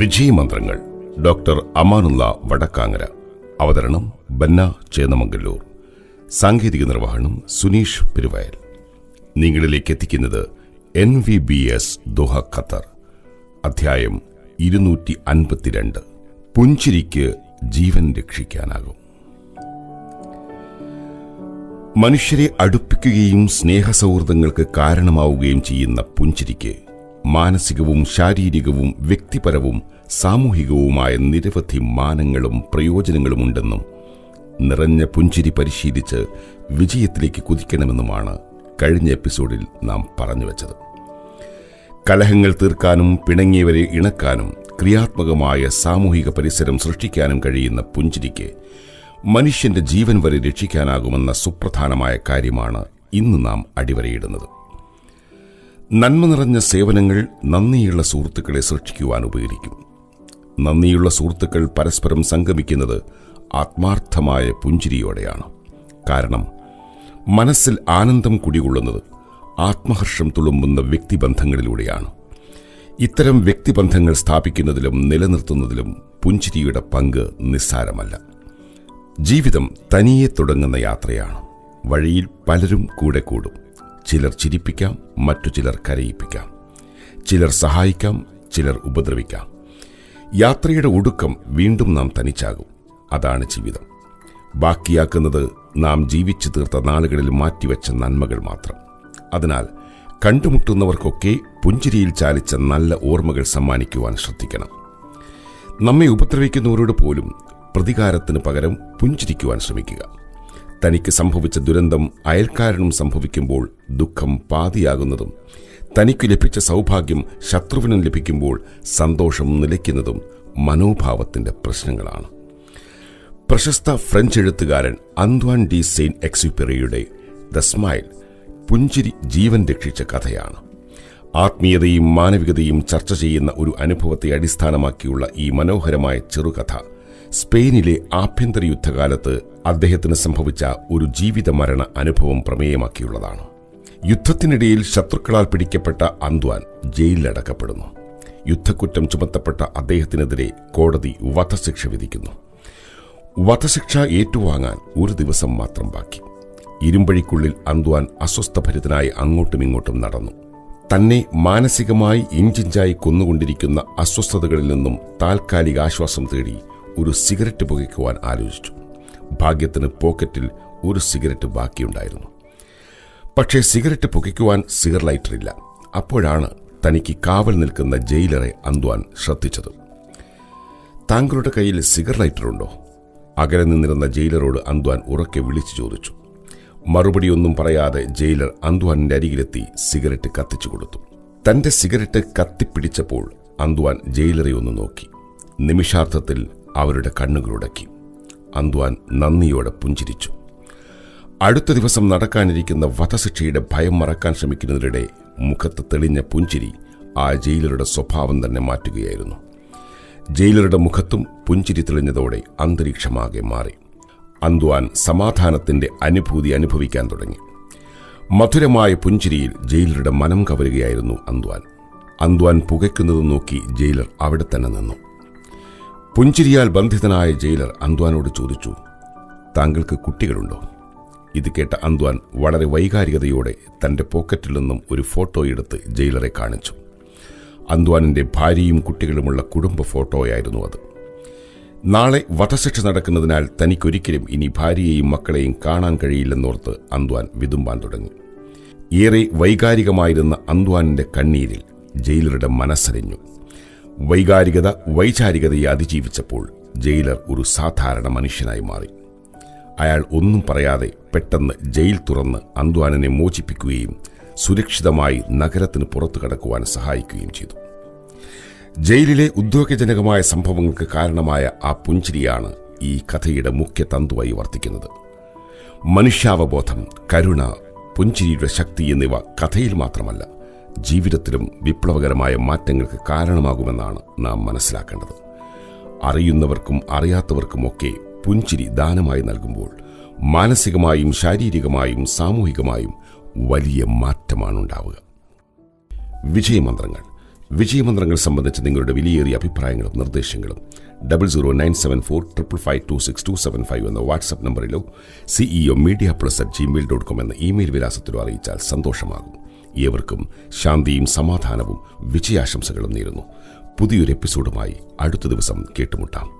വിജയമന്ത്രങ്ങൾ doctor Amanullah Vadakkangara അവതരണം ബന്ന ചേന്നമംഗല്ലൂർ സാങ്കേതിക നിർവഹണം സുനീഷ് പെരുവയൽ. നിങ്ങളിലേക്ക് എത്തിക്കുന്നത് N V B S Doha Qatar അധ്യായം ഇരുന്നൂറ്റി അൻപത്തിരണ്ട് പുഞ്ചിരിക്ക് ജീവൻ രക്ഷിക്കാനാകും. മനുഷ്യരെ അടുപ്പിക്കുകയും സ്നേഹസൗഹൃദങ്ങൾക്ക് കാരണമാവുകയും ചെയ്യുന്ന പുഞ്ചിരിക്ക് മാനസികവും ശാരീരികവും വ്യക്തിപരവും സാമൂഹികവുമായ നിരവധി മാനങ്ങളും പ്രയോജനങ്ങളുമുണ്ടെന്നും നിറഞ്ഞ പുഞ്ചിരി പരിശീലിച്ച് വിജയത്തിലേക്ക് കുതിക്കണമെന്നുമാണ് കഴിഞ്ഞ എപ്പിസോഡിൽ നാം പറഞ്ഞു വച്ചത് കലഹങ്ങൾ തീർക്കാനും പിണങ്ങിയവരെ ഇണക്കാനും ക്രിയാത്മകമായ സാമൂഹിക പരിസരം സൃഷ്ടിക്കാനും കഴിയുന്ന പുഞ്ചിരിക്ക് മനുഷ്യന്റെ ജീവൻ വരെ രക്ഷിക്കാനാകുമെന്ന സുപ്രധാനമായ കാര്യമാണ് ഇന്ന് നാം അടിവരയിടുന്നത്. നന്മ നിറഞ്ഞ സേവനങ്ങൾ നന്ദിയുള്ള സുഹൃത്തുക്കളെ സൃഷ്ടിക്കുവാൻ ഉപകരിക്കും. നന്ദിയുള്ള സുഹൃത്തുക്കൾ പരസ്പരം സംഗമിക്കുന്നത് ആത്മാർത്ഥമായ പുഞ്ചിരിയോടെയാണ്. കാരണം മനസ്സിൽ ആനന്ദം കുടികൊള്ളുന്നത് ആത്മഹർഷം തുളുമ്പുന്ന വ്യക്തിബന്ധങ്ങളിലൂടെയാണ്. ഇത്തരം വ്യക്തിബന്ധങ്ങൾ സ്ഥാപിക്കുന്നതിലും നിലനിർത്തുന്നതിലും പുഞ്ചിരിയുടെ പങ്ക് നിസ്സാരമല്ല. ജീവിതം തനിയെ തുടങ്ങുന്ന യാത്രയാണ്. വഴിയിൽ പലരും കൂടെ കൂടും. ചിലർ ചിരിപ്പിക്കാം മറ്റു ചിലർ കരയിപ്പിക്കാം. ചിലർ സഹായിക്കാം ചിലർ ഉപദ്രവിക്കാം. യാത്രയുടെ ഒടുക്കം വീണ്ടും നാം തനിച്ചാകും. അതാണ് ജീവിതം. ബാക്കിയാക്കുന്നത് നാം ജീവിച്ചു തീർത്ത നാളുകളിൽ മാറ്റിവെച്ച നന്മകൾ മാത്രം. അതിനാൽ കണ്ടുമുട്ടുന്നവർക്കൊക്കെ പുഞ്ചിരിയിൽ ചാലിച്ച നല്ല ഓർമ്മകൾ സമ്മാനിക്കുവാൻ ശ്രദ്ധിക്കണം. നമ്മെ ഉപദ്രവിക്കുന്നവരോട് പോലും പ്രതികാരത്തിന് പകരം പുഞ്ചിരിക്കുവാൻ ശ്രമിക്കുക. തനിക്ക് സംഭവിച്ച ദുരന്തം അയൽക്കാരനും സംഭവിക്കുമ്പോൾ ദുഃഖം പാതിയാകുന്നതും തനിക്ക് ലഭിച്ച സൗഭാഗ്യം ശത്രുവിനും ലഭിക്കുമ്പോൾ സന്തോഷം നിലയ്ക്കുന്നതും മനോഭാവത്തിന്റെ പ്രശ്നങ്ങളാണ്. പ്രശസ്ത ഫ്രഞ്ച് എഴുത്തുകാരൻ അന്ത്വാൻ ഡി സെയിൻ എക്സ്യുപ്പെറിയുടെ ദ സ്മൈൽ പുഞ്ചിരി ജീവൻ രക്ഷിച്ച കഥയാണ്. ആത്മീയതയും മാനവികതയും ചർച്ച ചെയ്യുന്ന ഒരു അനുഭവത്തെ അടിസ്ഥാനമാക്കിയുള്ള ഈ മനോഹരമായ ചെറുകഥ സ്പെയിനിലെ ആഭ്യന്തര യുദ്ധകാലത്ത് അദ്ദേഹത്തിന് സംഭവിച്ച ഒരു ജീവിത മരണ അനുഭവം പ്രമേയമാക്കിയുള്ളതാണ്. യുദ്ധത്തിനിടയിൽ ശത്രുക്കളാൽ പിടിക്കപ്പെട്ട അന്ത്വാൻ ജയിലിലടക്കപ്പെടുന്നു. യുദ്ധക്കുറ്റം ചുമത്തപ്പെട്ട അദ്ദേഹത്തിനെതിരെ കോടതി വധശിക്ഷ വിധിക്കുന്നു. വധശിക്ഷ ഏറ്റുവാങ്ങാൻ ഒരു ദിവസം മാത്രം ബാക്കി. ഇരുമ്പഴിക്കുള്ളിൽ അന്ത്വാൻ അസ്വസ്ഥഭരിതനായി അങ്ങോട്ടും ഇങ്ങോട്ടും നടന്നു. തന്നെ മാനസികമായി ഇഞ്ചിഞ്ചായി കൊന്നുകൊണ്ടിരിക്കുന്ന അസ്വസ്ഥതകളിൽ നിന്നും താൽക്കാലിക ആശ്വാസം തേടി ഒരു സിഗരറ്റ് പുകയ്ക്കുവാൻ ആലോചിച്ചു. ഭാഗ്യത്തിന് പോക്കറ്റിൽ ഒരു സിഗരറ്റ് ബാക്കിയുണ്ടായിരുന്നു. പക്ഷേ സിഗരറ്റ് പുകയ്ക്കുവാൻ സിഗർ ലൈറ്റർ ഇല്ല. അപ്പോഴാണ് തനിക്ക് കാവൽ നിൽക്കുന്ന ജയിലറെ അന്ത്വാൻ ശ്രദ്ധിച്ചത്. താങ്കളുടെ കയ്യിൽ സിഗർ ലൈറ്ററുണ്ടോ അകലെ നിന്നിരുന്ന ജയിലറോട് അന്ത്വാൻ ഉറക്കെ വിളിച്ചു ചോദിച്ചു. മറുപടിയൊന്നും പറയാതെ ജയിലർ അന്ത്വാനിന്റെ അരികിലെത്തി സിഗരറ്റ് കത്തിച്ചു കൊടുത്തു. തന്റെ സിഗരറ്റ് കത്തിപ്പിടിച്ചപ്പോൾ അന്ത്വാൻ ജയിലറെ ഒന്ന് നോക്കി. നിമിഷാർത്ഥത്തിൽ അവരുടെ കണ്ണുകളുടക്കി അന്ത്വാൻ നന്ദിയോടെ പുഞ്ചിരിച്ചു. അടുത്ത ദിവസം നടക്കാനിരിക്കുന്ന വധശിക്ഷയുടെ ഭയം മറക്കാൻ ശ്രമിക്കുന്നതിനിടെ മുഖത്ത് തെളിഞ്ഞ പുഞ്ചിരി ആ ജയിലറുടെ സ്വഭാവം തന്നെ മാറ്റുകയായിരുന്നു. ജയിലറുടെ മുഖത്തും പുഞ്ചിരി തെളിഞ്ഞതോടെ അന്തരീക്ഷമാകെ മാറി. അന്ത്വാൻ സമാധാനത്തിന്റെ അനുഭൂതി അനുഭവിക്കാൻ തുടങ്ങി. മധുരമായ പുഞ്ചിരിയിൽ ജയിലറുടെ മനം കവരുകയായിരുന്നു അന്ത്വാൻ. അന്ത്വാൻ പുകയ്ക്കുന്നത് നോക്കി ജയിലർ അവിടെ തന്നെ നിന്നു. പുഞ്ചിരിയാൽ ബന്ധിതനായ ജയിലർ അന്ത്വാനോട് ചോദിച്ചു താങ്കൾക്ക് കുട്ടികളുണ്ടോ? ഇത് കേട്ട അന്ത്വാൻ വളരെ വൈകാരികതയോടെ തന്റെ പോക്കറ്റിൽ നിന്നും ഒരു ഫോട്ടോ എടുത്ത് ജയിലറെ കാണിച്ചു. അന്ത്വാനിന്റെ ഭാര്യയും കുട്ടികളുമുള്ള കുടുംബ ഫോട്ടോയായിരുന്നു അത്. നാളെ വധശിക്ഷ നടക്കുന്നതിനാൽ തനിക്കൊരിക്കലും ഇനി ഭാര്യയെയും മക്കളെയും കാണാൻ കഴിയില്ലെന്നോർത്ത് അന്ത്വാൻ വിതുമ്പാൻ തുടങ്ങി. ഏറെ വൈകാരികമായിരുന്ന അന്ത്വാനിന്റെ കണ്ണീരിൽ ജയിലറുടെ മനസ്സറിഞ്ഞു വൈകാരികത വൈചാരികതയെ അതിജീവിച്ചപ്പോൾ ജയിലർ ഒരു സാധാരണ മനുഷ്യനായി മാറി. അയാൾ ഒന്നും പറയാതെ പെട്ടെന്ന് ജയിൽ തുറന്ന് അന്ത്വാനിനെ മോചിപ്പിക്കുകയും സുരക്ഷിതമായി നഗരത്തിന് പുറത്തു കടക്കുവാൻ സഹായിക്കുകയും ചെയ്തു. ജയിലിലെ ഉദ്യോഗജനകമായ സംഭവങ്ങൾക്ക് കാരണമായ ആ പുഞ്ചിരിയാണ് ഈ കഥയുടെ മുഖ്യ തന്തുവായി വർത്തിക്കുന്നത്. മനുഷ്യാവബോധം കരുണ പുഞ്ചിരിയുടെ ശക്തി എന്നിവ കഥയിൽ മാത്രമല്ല ജീവിതത്തിലും വിപ്ലവകരമായ മാറ്റങ്ങൾക്ക് കാരണമാകുമെന്നാണ് നാം മനസ്സിലാക്കേണ്ടത്. അറിയുന്നവർക്കും അറിയാത്തവർക്കുമൊക്കെ പുഞ്ചിരി ദാനമായി നൽകുമ്പോൾ മാനസികമായും ശാരീരികമായും സാമൂഹികമായും വലിയ മാറ്റമാണ് ഉണ്ടാവുക വിജയമന്ത്രങ്ങൾ. വിജയമന്ത്രങ്ങൾ സംബന്ധിച്ച് നിങ്ങളുടെ വിലയേറിയ അഭിപ്രായങ്ങളും നിർദ്ദേശങ്ങളും double zero nine seven four triple five two six two seven five എന്ന WhatsApp നമ്പറിലോ CEO media plus at Gmail dot com എന്ന ഇമെയിൽ വിലാസത്തിലോ അറിയിച്ചാൽ സന്തോഷമാകും. ഏവർക്കും ശാന്തിയും സമാധാനവും വിജയാശംസകളും നേരുന്നു. പുതിയൊരു എപ്പിസോഡുമായി അടുത്ത ദിവസം കേട്ടുമുട്ടാം.